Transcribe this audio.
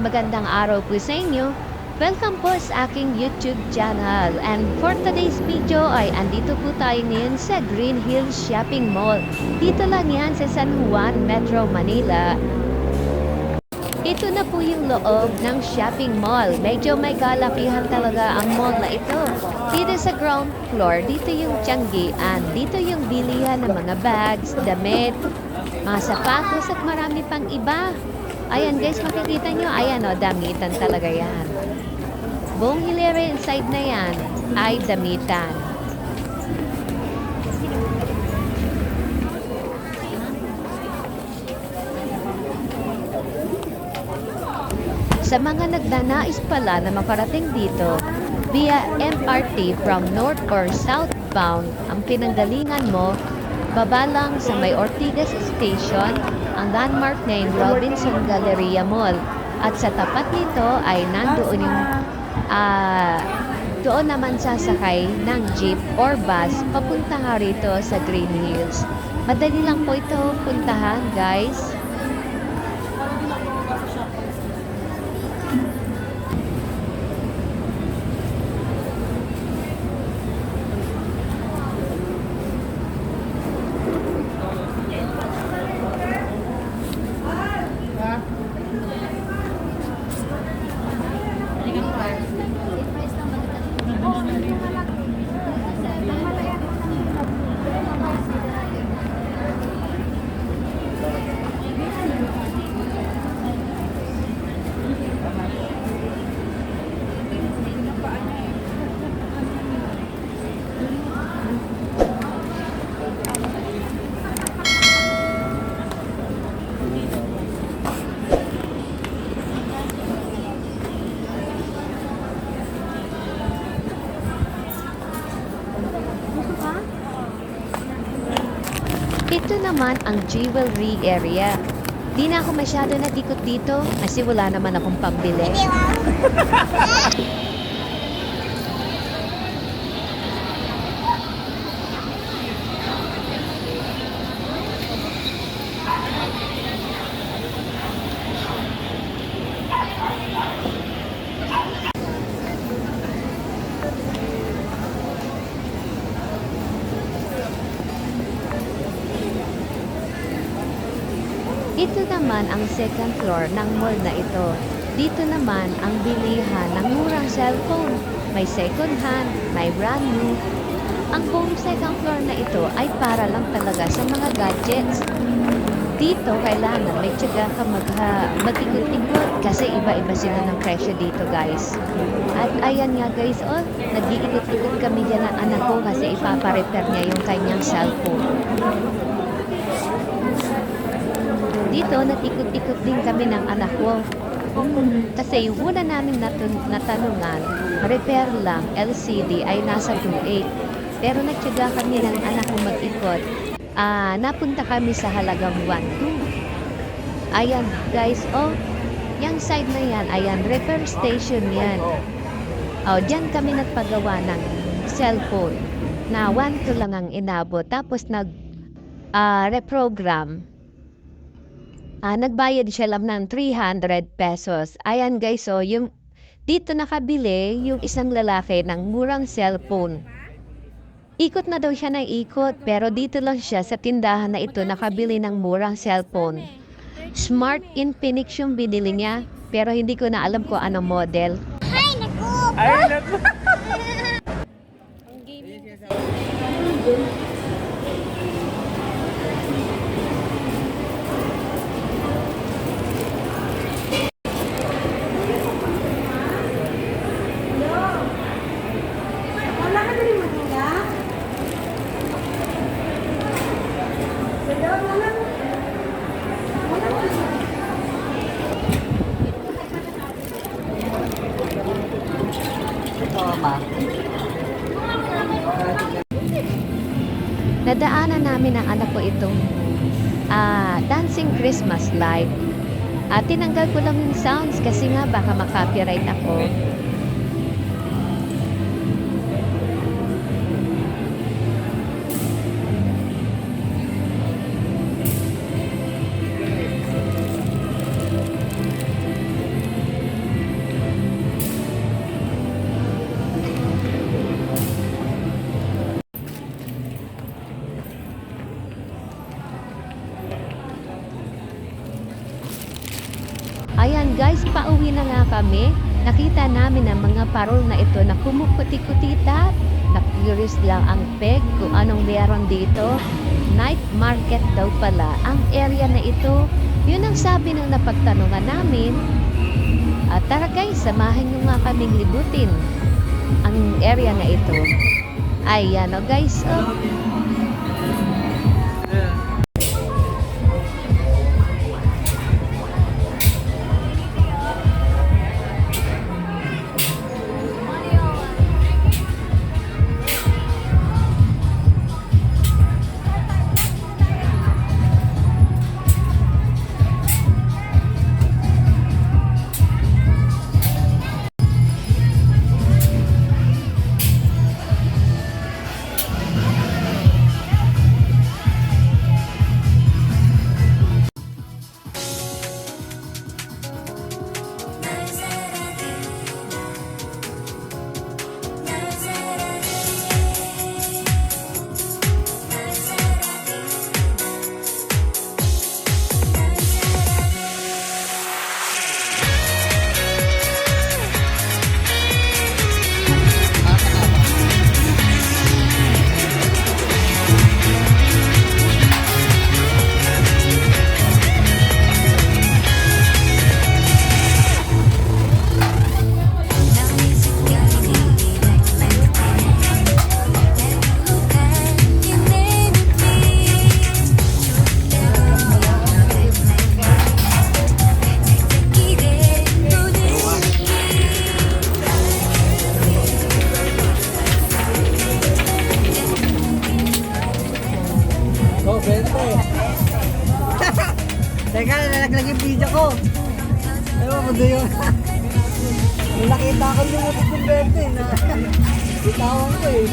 magandang araw po sa inyo. Welcome po sa aking YouTube channel. And for today's video ay andito po tayo ngayon sa Green Hills Shopping Mall. Dito lang yan sa San Juan, Metro Manila. Ito na po yung loob ng shopping mall. Medyo may kalakihan talaga ang mall na ito. Dito sa ground floor, dito yung tiyanggian. Dito yung bilihan ng mga bags, damit, mga sapatos at marami pang iba. Ayan guys, makikita nyo, ayan o, damitan talaga yan. Buong hilera inside na yan ay damitan. Sa mga nagnanais pala na makarating dito, via MRT from north or southbound, ang pinanggalingan mo, baba lang sa may Ortigas Station, ang landmark na yung Robinson Galleria Mall. At sa tapat nito ay nandoon yung ah, doon naman sasakay ng jeep or bus papunta rito sa Green Hills. Madali lang po ito puntahan guys. Ito naman ang jewelry area. Di na ako masyado natikot dito kasi wala naman akong pambili. Ito naman ang second floor ng mall na ito. Dito naman ang bilihan ng murang cellphone. May second hand, may brand new. Ang buong second floor na ito ay para lang talaga sa mga gadgets. Dito, kailangan may tiyaga ka magha, matikot-tikot kasi iba-iba sila ng presyo dito, guys. At ayan nga, guys, oh, nag-iikot-ikot kami dyan ng anak ko kasi ipaparepair niya yung kanyang cellphone. Dito, natikot-tikot din kami ng anak ko. Kasi yung una namin natun- natanungan, repair lang, LCD ay nasa 2.8. Pero nagtyaga kami ng anak ko mag-ikot. Ah, napunta kami sa halagang 1.2. Ayan, guys, oh, yung side na yan, ayan, repair station yan. Oh, dyan kami nagpagawa ng cellphone na 1.2 lang ang inabot. Tapos nag ah, reprogram Ah, nagbayad siya lang ng 300 pesos. Ayan guys, so yung dito nakabili yung isang lalaki ng murang cellphone. Ikot na daw siya ng ikot, pero dito lang siya sa tindahan na ito nakabili ng murang cellphone. Smart Infinix yung binili niya, pero hindi ko na alam kung anong model. Ay, naku! Ay, naku. Nadaanan namin ang anak ko itong ah, Dancing Christmas Live. At tinanggal ko lang yung sounds kasi nga baka makopyright ako. Guys, pauwi na nga kami. Nakita namin ang mga parol na ito na kumukuti-kutita. Na-curious lang ang peg kung anong meron dito. Night market daw pala ang area na ito. Yun ang sabi ng napagtanungan namin. At tara guys, samahan nyo nga kaming libutin ang area na ito. Ayan o guys, oh. Oh, Teka, nalaglag yung video ko. Ewan ko doon nakita ko yung yung 20 na bitawan ko eh.